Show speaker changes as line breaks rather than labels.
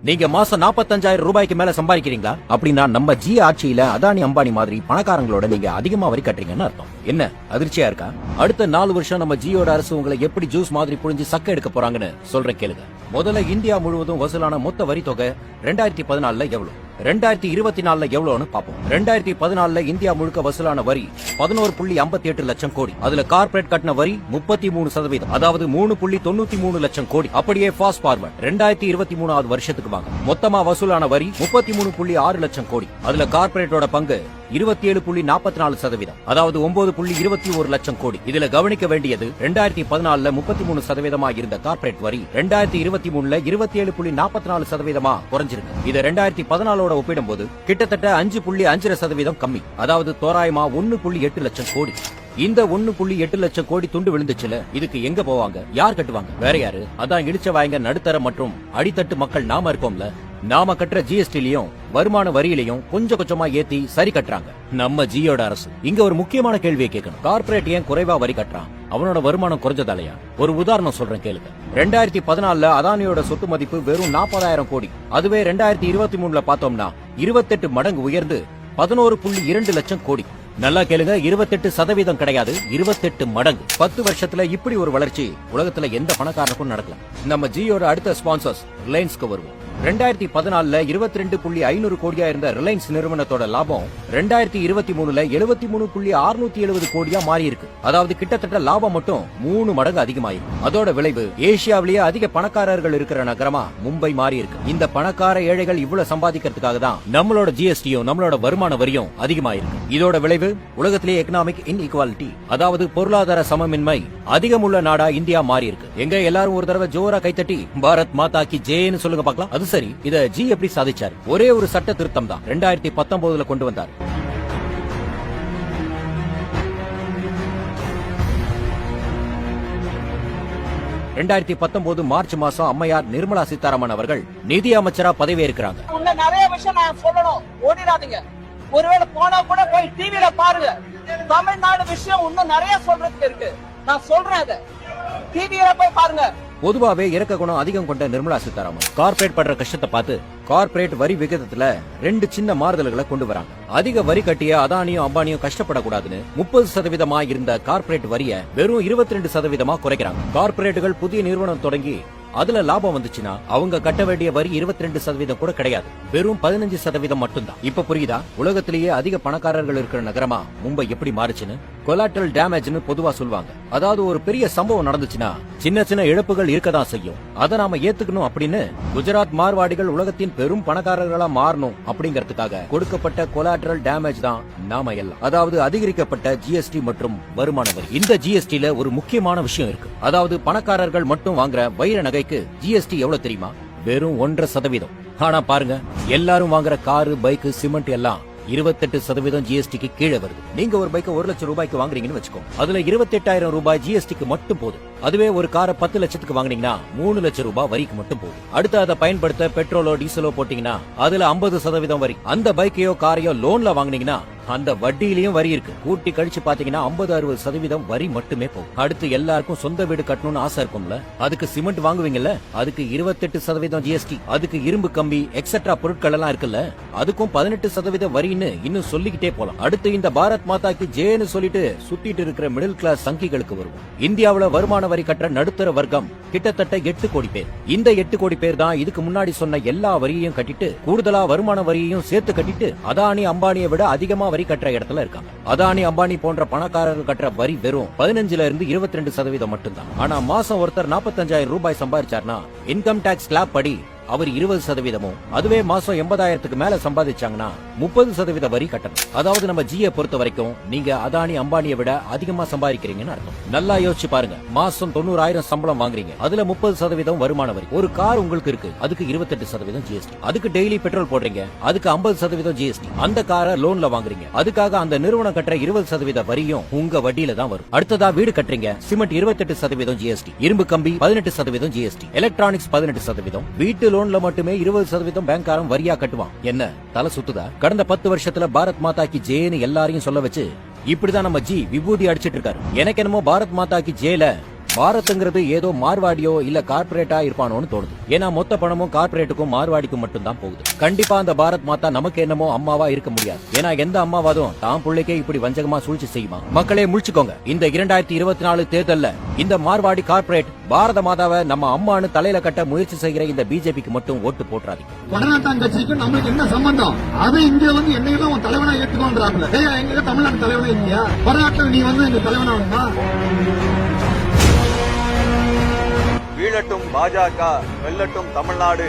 நீங்க மாசம் 45000 ரூபாய்க்கு மேல சம்பாதிக்கிறீங்களா? அப்படின்னா நம்ம ஜி ஆட்சியில அதானி அம்பானி மாதிரி பணக்காரங்களோட நீங்க அதிகமா வரி கட்டுறீங்கன்னு அர்த்தம். என்ன? அதிர்ச்சியா இருக்கா? அடுத்த நாலு வருஷம் நம்ம ஜியோட அரசு உங்களை எப்படி ஜூஸ் மாதிரி புழிஞ்சு சக்க எடுக்க போறாங்கன்னு சொல்றேன் கேளுங்க. முதல்ல இந்தியா முழுவதும் வசூலான மொத்த வரி தொகை ரெண்டாயிரத்தி பதினாலுல எவ்வளவு? ரெண்டாயிரத்தி இருபத்தி நாலுல எவ்வளவுன்னு பார்ப்போம். ரெண்டாயிரத்தி பதினாலுல இந்தியா முழுக்க வசூலான வரி பதினோரு புள்ளி ஐம்பத்தி எட்டு லட்சம் கோடி. அதுல கார்ப்பரேட் கட்டின வரி முப்பத்தி மூணு சதவீதம். அதாவது மூணு புள்ளி தொண்ணூத்தி மூணு லட்சம் கோடி. அப்படியே ஃபாஸ்ட் ஃபார்வர்ட் ரெண்டாயிரத்தி இருபத்தி மூணாவது வருஷத்துக்கு வாங்க. மொத்தமா வசூலான வரி முப்பத்தி மூணு புள்ளி ஆறு லட்சம் கோடி. அதுல கார்ப்பரேட்டோட பங்கு இருபத்தி ஏழு புள்ளி நாற்பத்தி நாலு சதவீதம். அதாவது ஒன்பது புள்ளி இருபத்தி ஒரு லட்சம் கோடி. இதுல கவனிக்க வேண்டியது ரெண்டாயிரத்தி பதினாலுல முப்பத்தி மூணு சதவீதமா இருந்த கார்ப்பரேட் வரி. ரெண்டாயிரத்தி இருபத்தி மூணுல இருபத்தி ஏழு புள்ளி நாற்பத்தி நாலு சதவீதமா குறைஞ்சிருக்கு. இது ரெண்டாயிரத்தி பதினாலோட ஒப்பிடும்போது கிட்டத்தட்ட அஞ்சு புள்ளி அஞ்சரை சதவீதம் கம்மி. அதாவது தோராயமா ஒன்னு புள்ளி எட்டு லட்சம் கோடி. இந்த ஒன்னு புள்ளி எட்டு லட்சம் கோடி துண்டு விழுந்துச்சுல இதுக்கு எங்க போவாங்க? யார் கட்டுவாங்க? வேற யாரு? அதான் இடிச்ச வாயங்க நடுத்தர மற்றும் அடித்தட்டு மக்கள் நாம இருக்கோம்ல நாம கட்டுற ஜிஎஸ்டிலையும் வருமான வரியிலையும் கொஞ்சம் கொஞ்சமா ஏத்தி சரி கட்டுறாங்க. நம்ம ஜியோட அரசு. இங்க ஒரு முக்கியமான கேள்வியை கேட்கணும். கார்ப்பரேட் ஏன் குறைவா வரி கட்டுறான்? அவனோட வருமானம் குறைஞ்சதாலயா? ஒரு உதாரணம் சொல்றேன் கேளுங்க. ரெண்டாயிரத்தி பதினாலுல அதானியோட சொத்து மதிப்பு வெறும் நாற்பதாயிரம் கோடி. அதுவே ரெண்டாயிரத்தி இருபத்தி மூணுல பார்த்தோம்னா இருபத்தெட்டு மடங்கு உயர்ந்து பதினோரு புள்ளி இரண்டு லட்சம் கோடி. நல்லா கேளுங்க இருபத்தெட்டு சதவீதம் கிடையாது இருபத்தெட்டு மடங்கு. பத்து வருஷத்துல இப்படி ஒரு வளர்ச்சி உலகத்துல எந்த பணக்காரனுக்கும் நடக்கல. நம்ம ஜியோட அடுத்த ஸ்பான்சர்ஸ் ரிலையன்ஸ்க்கு வருவோம். ரெண்டாயிரத்தி பதினாலுல இருபத்தி ரெண்டு புள்ளி ஐநூறு கோடியா இருந்த ரிலையன்ஸ் நிறுவனத்தோட லாபம் ரெண்டாயிரத்தி இருபத்தி மூணுல எழுபத்தி மூணு புள்ளி அறுநூத்தி எழுபது கோடியா மாறி இருக்கு அதாவது கிட்டத்தட்ட லாபம் மட்டும் மூணு மடங்கு அதிகமாயிருக்கு. அதோட விளைவு ஏசியாவிலேயே அதிக பணக்காரர்கள் இருக்கிற நகரமா மும்பை மாறி இருக்கு இந்த பணக்கார ஏழைகள் இவ்வளவு சம்பாதிக்கிறதுக்காக தான் நம்மளோட ஜிஎஸ்டியும் நம்மளோட வருமான வரியும் அதிகமாயிருக்கு. இதோட விளைவு பிறகு உலகத்திலேயே எக்கனாமிக் இன்இக்வாலிட்டி அதாவது பொருளாதார சமமின்மை அதிகமுள்ள நாடா இந்தியா மாறி இருக்கு. எங்க எல்லாரும் ஒரு தடவை ஜோரா கைத்தட்டி பாரத் மாதா கி ஜேன்னு சொல்லுங்க பாக்கலாம் அது சரி இத ஜி எப்படி சாதிச்சார்? ஒரே ஒரு சட்ட திருத்தம் தான். ரெண்டாயிரத்தி பத்தொன்பதுல கொண்டு வந்தார். ரெண்டாயிரத்தி பத்தொன்பது மார்ச் மாசம் அம்மையார் நிர்மலா சீதாராமன் அவர்கள் நிதி அமைச்சரா பதவியேற்கிறாங்க.
இன்னும் நிறைய விஷயம் நான் சொல்லணும். ஓடிடாதீங்க. ஒருவேளை போனா கூட போய் டிவியில பாருங்க. தமிழ்நாடு விஷயம் இன்னும் நிறைய சொல்றதுக்கு இருக்கு. நான் சொல்றேன் அதை. டிவியில போய் பாருங்க.
பொதுவாவே இறக்க குணம் அதிகம் கொண்ட நிர்மலா சீதாராமன். கார்பரேட் படுற கஷ்டத்தை பார்த்து கார்பரேட் வரி விகிதத்துல ரெண்டு சின்ன மாறுதல்களை கொண்டு வராங்க. அதிக வரி கட்டிய அதானியும் அம்பானியும் கஷ்டப்படக்கூடாதுன்னு முப்பது சதவீதமா இருந்த கார்பரேட் வரிய வெறும் இருபத்தி ரெண்டு சதவீதமா குறைக்கிறாங்க. கார்பரேட்டுகள் புதிய நிறுவனம் தொடங்கி அதுல லாபம் வந்துச்சுன்னா அவங்க கட்ட வேண்டிய வரி 22% சதவீதம் கூட கிடையாது. வெறும் பதினஞ்சு சதவீதம் மட்டும்தான். இப்ப புரியுதா? உலகத்திலேயே அதிக பணக்காரர்கள் இருக்கிற நகரமா மும்பை எப்படி மாறுச்சுன்னு? கொலாட்ரல் டேமேஜ்னு பொதுவா சொல்லுவாங்க அதாவது ஒரு பெரிய சம்பவம் நடந்துச்சுன்னா சின்ன சின்ன இழப்புகள் இருக்கதான் செய்யும். அதை நாம ஏத்துக்கணும் அப்படின்னு குஜராத் மார்வாடிகள் உலகத்தின் பெரும் பணக்காரர்களா மாறணும் அப்படிங்கறதுக்காக கொடுக்கப்பட்ட கொலாட்ரல் டேமேஜ் தான் நாம எல்லாம். அதாவது அதிகரிக்கப்பட்ட ஜிஎஸ்டி மற்றும் வருமான வரி. இந்த ஜிஎஸ்டில ஒரு முக்கியமான விஷயம் இருக்கு. அதாவது பணக்காரர்கள் மட்டும் வாங்குற வைர நகைக்கு ஜிஎஸ்டி எவ்வளவு தெரியுமா? வெறும் ஒன்றரை சதவீதம். ஆனா பாருங்க எல்லாரும் வாங்குற காரு பைக் சிமெண்ட் எல்லாம் இருபத்தெட்டு சதவீதம் ஜிஎஸ்டிக்கு கீழே வருது. நீங்க ஒரு பைக்கை ஒரு லட்சம் ரூபாய்க்கு வாங்குறீங்கன்னு வச்சுக்கோங்க அதுல இருபத்தெட்டாயிரம் ரூபாய் ஜிஎஸ்டிக்கு மட்டும் போதும். அதுவே ஒரு காரை பத்து லட்சத்துக்கு வாங்குனீங்கன்னா மூணு லட்சம் ரூபாய் வரிக்கு மட்டும் போதும். அடுத்து அதை பயன்படுத்த பெட்ரோலோ டீசலோ போட்டீங்கன்னா அதுல ஐம்பது சதவீதம் வரி. அந்த பைக்கையோ காரையோ லோன்ல வாங்குனீங்கன்னா அந்த வட்டியிலயும் வரி இருக்கு. கூட்டி கழிச்சு பாத்தீங்கன்னா ஐம்பது அறுபது சதவீதம் வரி மட்டுமே போகும். அடுத்து எல்லாருக்கும் சொந்த வீடு கட்டணும்னு ஆசை இருக்கும்ல? அதுக்கு சிமெண்ட் வாங்குவீங்கல்ல? அதுக்கு இருபத்தெட்டு சதவீதம் ஜிஎஸ்டி அதுக்கு இரும்பு கம்பி எக்ஸெட்ரா பொருட்கள் எல்லாம் இருக்குல்ல? அதுக்கும் பதினெட்டு சதவீதம் வரின்னு இன்னும் சொல்லிக்கிட்டே போலாம். அடுத்து இந்த பாரத் மாதாக்கு ஜேன்னு சொல்லிட்டு சுத்திட்டு இருக்கிற மிடில் கிளாஸ் சங்கிகளுக்கு வருவோம். இந்தியாவுல வருமான வரி கட்டுற நடுத்தர வர்க்கம் கிட்டத்தட்ட எட்டு கோடி பேர். இந்த எட்டு கோடி பேர் தான் இதுக்கு முன்னாடி சொன்ன எல்லா வரியையும் கட்டிட்டு கூடுதலா வருமான வரியையும் சேர்த்து கட்டிட்டு அதானி அம்பானியை விட அதிகமா வரி கட்டுற இடத்துல இருக்காங்க. அதானி அம்பானி போன்ற பணக்காரர்கள் கட்டுற வரி வெறும் பதினஞ்சுல இருந்து இருபத்தி ரெண்டு சதவீதம் மட்டும்தான். ஆனா மாசம் ஒருத்தர் நாற்பத்தஞ்சாயிரம் ரூபாய் சம்பாதிச்சார்னா இன்கம் டாக்ஸ் ஸ்லாப் படி அவர் இருபது சதவீதமும் அதுவே மாசம் எண்பதாயிரத்துக்கு மேல சம்பாதிச்சாங்கன்னா முப்பது சதவீத வரி கட்டணும். அதாவது நம்ம ஜியை பொறுத்த வரைக்கும் நீங்க அதானி அம்பானியை விட அதிகமா சம்பாதிக்கிறீங்கன்னு அர்த்தம். நல்லா யோசிச்சு பாருங்க. மாசம் தொண்ணூறாயிரம் சம்பளம் வாங்குறீங்க. அதுல முப்பது சதவீதம் வருமான வரி. ஒரு கார் உங்களுக்கு இருக்கு. அதுக்கு இருபத்தெட்டு சதவீதம் ஜிஎஸ்டி அதுக்கு டெய்லி பெட்ரோல் போடுறீங்க. அதுக்கு ஐம்பது சதவீதம் ஜிஎஸ்டி அந்த காரை லோன்ல வாங்குறீங்க. அதுக்காக அந்த நிறுவனம் கட்டுற இருபது சதவீத வரியும் உங்க வட்டியில தான் வரும். அடுத்ததா வீடு கட்டுறீங்க. சிமெண்ட் இருபத்தெட்டு சதவீதம் ஜிஎஸ்டி இரும்பு கம்பி பதினெட்டு சதவீதம் ஜிஎஸ்டி எலக்ட்ரானிக்ஸ் பதினெட்டு சதவீதம். வீட்டு லோன்ல மட்டுமே இருபது சதவீதம் பேங்க்காரன் வரியா கட்டுவான். என்ன? தலை சுத்துதா? கடந்த பத்து வருஷத்துல பாரத் மாதா கி ஜேன்னு எல்லாரையும் சொல்ல வச்சு இப்படிதான் நம்ம ஜி விபூதி அடிச்சிட்டு இருக்காரு. எனக்கு என்னமோ பாரத் மாதா கி ஜேல பாரத்ங்கிறது ஏதோ மார்வாடியோ இல்ல கார்பரேட்டா இருப்பானோன்னு தோணுது. ஏன்னா மொத்த பணமும் கார்ப்பரேட்டுக்கும் மார்வாடிக்கும் மட்டும் தான் போகுது. கண்டிப்பா அந்த பாரத் மாதா நமக்கு என்னமோ அம்மாவா இருக்க முடியாது. ஏன்னா எந்த அம்மாவாதும் தான் பிள்ளைக்கே இப்படி வஞ்சகமா சூழ்ச்சி செய்யுமா? மக்களே முழிச்சுக்கோங்க. இந்த இரண்டாயிரத்தி இருபத்தி நாலு தேர்தல்ல இந்த மார்வாடி கார்ப்பரேட் பாரத மாதாவை நம்ம அம்மான்னு தலையில கட்ட முயற்சி செய்கிற இந்த பிஜேபிக்கு மட்டும் ஓட்டு போட்டுறாதீங்க
வடநாட்டான் கட்சிக்கு நம்மளுக்கு என்ன சம்பந்தம்? அது இங்க வந்து என்னையெல்லாம் உன் தலைவனா ஏத்துக்கோன்றாப்ல தமிழ்நாட்டு தலைவனா இல்லையா வடநாட்டில் நீ வந்து எங்க தலைவனா வேணுமா?
வெல்லட்டும் பாஜக வெல்லட்டும் தமிழ்நாடு.